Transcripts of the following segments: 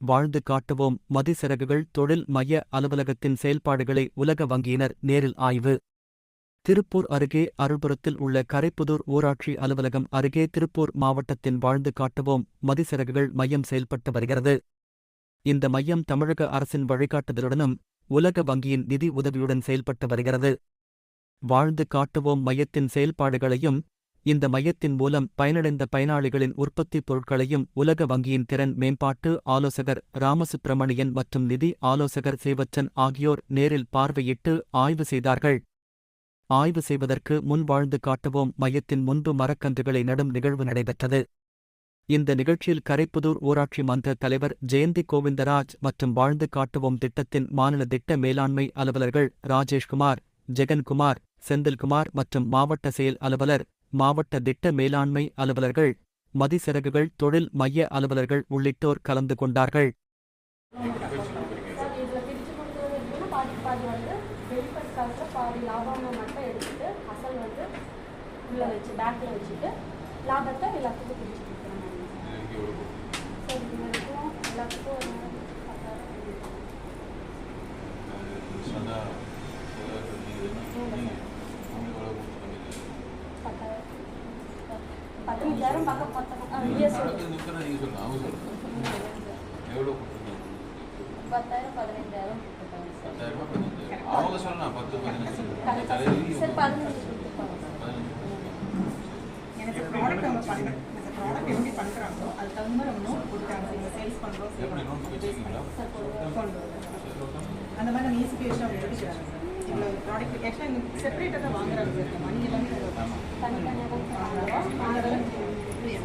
வாழ்ந்து காட்டுவோம். மதிசிறகுகள் தொழில் மைய அலுவலகத்தின் செயல்பாடுகளை உலக வங்கியினர் நேரில் ஆய்வு. திருப்பூர் அருகே அருள்புரத்தில் உள்ள கரைப்புதூர் ஊராட்சி அலுவலகம் அருகே திருப்பூர் மாவட்டத்தின் வாழ்ந்து காட்டுவோம். மதிசிறகுகள் மையம் செயல்பட்டு வருகிறது. இந்த மையம் தமிழக அரசின் வழிகாட்டுதலுடனும் உலக வங்கியின் நிதி உதவியுடன் செயல்பட்டு வருகிறது. வாழ்ந்து காட்டுவோம். மையத்தின் செயல்பாடுகளையும் இந்த மையத்தின் மூலம் பயனடைந்த பயனாளிகளின் உற்பத்திப் பொருட்களையும் உலக வங்கியின் திறன் மேம்பாட்டு ஆலோசகர் ராமசுப்பிரமணியன் மற்றும் நிதி ஆலோசகர் சேவச்சன் ஆகியோர் நேரில் பார்வையிட்டு ஆய்வு செய்தார்கள். ஆய்வு செய்வதற்கு முன் வாழ்ந்து காட்டுவோம் மையத்தின் முன்பு மரக்கன்றுகளை நடும் நிகழ்வு நடைபெற்றது. இந்த நிகழ்ச்சியில் கரைப்புதூர் ஊராட்சி மன்ற தலைவர் ஜெயந்தி கோவிந்தராஜ் மற்றும் வாழ்ந்து காட்டுவோம் திட்டத்தின் மாநில திட்ட மேலாண்மை அலுவலர்கள் ராஜேஷ்குமார் ஜெகன்குமார் செந்தில்குமார் மற்றும் மாவட்ட செயல் அலுவலர் மாவட்ட திட்ட மேலாண்மை அலுவலர்கள் மதிசிறகுகள் தொழில் மைய அலுவலர்கள் உள்ளிட்டோர் கலந்து கொண்டார்கள். லாபத்தை எல்லாத்துக்கும் பிரித்து கொடுக்குறது எப்படின்னா பாதி பாதி வந்து வெளிப்பட் காசில் பாதி லாபம்னு மட்டும் எடுத்துட்டு அசல் வந்து உள்ளே வச்சு பேக்கில் வச்சுட்டு லாபத்தை எல்லாத்துக்கும் பிரித்து கொடுக்குறோம் சார் இது வரைக்கும் எல்லாத்துக்கும் ஒரு பத்தாயிரம் பத்தாயிரம் பதினஞ்சாயிரம் பக்கம் பத்தாயிரம் இயர்ஸ் பத்தாயிரம் பதினஞ்சாயிரம் கொடுத்துருக்காங்க சார். அவங்க சொல்லலாம் பத்து பதினஞ்சு. சார். எனக்கு ப்ராடக்ட் அவங்க பண்ணுறாங்க அந்த ப்ராடக்ட் எப்படி பண்ணுறாங்களோ அது தகுந்த மாதிரி அவங்க நோட் கொடுத்தாங்க நீங்கள் சேல்ஸ் பண்ணுறோம் சார். கொண்டு அந்த மாதிரி நம்ம அவங்க எடுத்துக்கிறாங்க சார். இவ்வளோ ப்ராடக்ட் ஆக்சுவலாக செப்பரேட்டாக தான் வாங்குறாங்க சார். மணி எல்லாமே தனித்தனியாக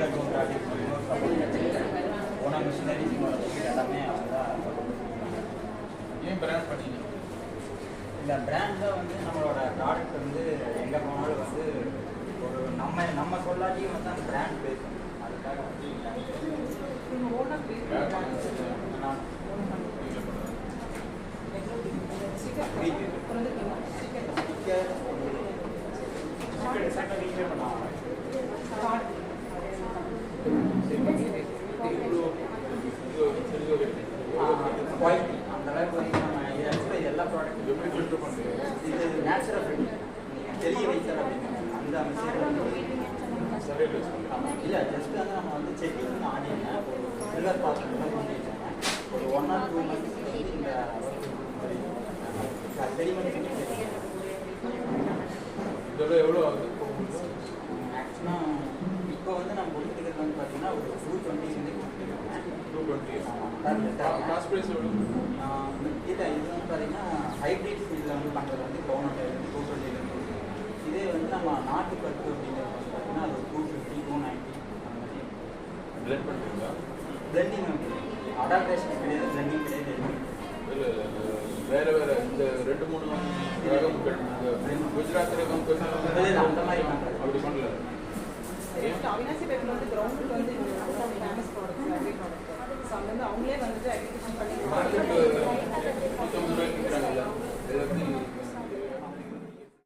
வாழ்க்கை ப்ராடக்ட் ஓனா மிஷினரிஸ் எல்லாமே அவங்க தான் ஏன் பிராண்ட் பண்ணீங்க இந்த பிராண்ட் தான் வந்து நம்மளோட ப்ராடக்ட் வந்து எங்கே போனாலும் வந்து ஒரு நம்ம நம்ம சொல்லாட்டியும் வந்து அந்த பிராண்ட் பேசும் அதுக்காக வந்து நீங்கள் ஓனாக கிரியேட் நான் குவாலிட்டி அந்த அளவுக்கு வந்து நம்ம ஆக்சுவலாக எல்லா ப்ராடக்ட்டும் எப்படி ஃபில்டர் இது நேச்சுரல் தெரிய அப்படின்னு அந்த இல்லை ஜஸ்ட் வந்து நம்ம வந்து செக்கிங் ஆனியனை ஒரு சில்வர் பாத்திரத்தில் ஒரு ஒன் ஆர் டூ மந்த்ஸ் வந்து இந்த ரெடி இதோட எவ்வளோ ஆகுது கொடுத்துருக்கிறது வந்து பார்த்தீங்கன்னா ஒரு டூ டுவெண்ட்டி வந்து கொடுத்துருக்காங்க டூ டுவெண்ட்டி ஆமாம் ப்ரைஸ் இல்லை இது வந்து பார்த்தீங்கன்னா ஹைப்ரிட் ஃபீல்டில் வந்து பண்ணுறது வந்து கவர்மெண்ட் வந்து டூ டுவெண்ட்டிலேருந்து இதே வந்து நம்ம நாட்டு பட்டு அப்படிங்கிறது வந்து பார்த்தீங்கன்னா அது டூ ஃபிஃப்டி டூ நைன்ட்டி அந்த மாதிரி பிளட் பண்ணுறீங்களா பிளெண்டிங் அடாப்டேஷன் கிடையாது பிளெண்டிங் கிடையாது இல்லை வேற வேற இந்த ரெண்டு மூணு ரகங்கள் குஜராத் ரகம் அந்த மாதிரி அப்படி பண்ணல அவங்களே வந்துட்டு ஐடென்டிஃபை பண்ணி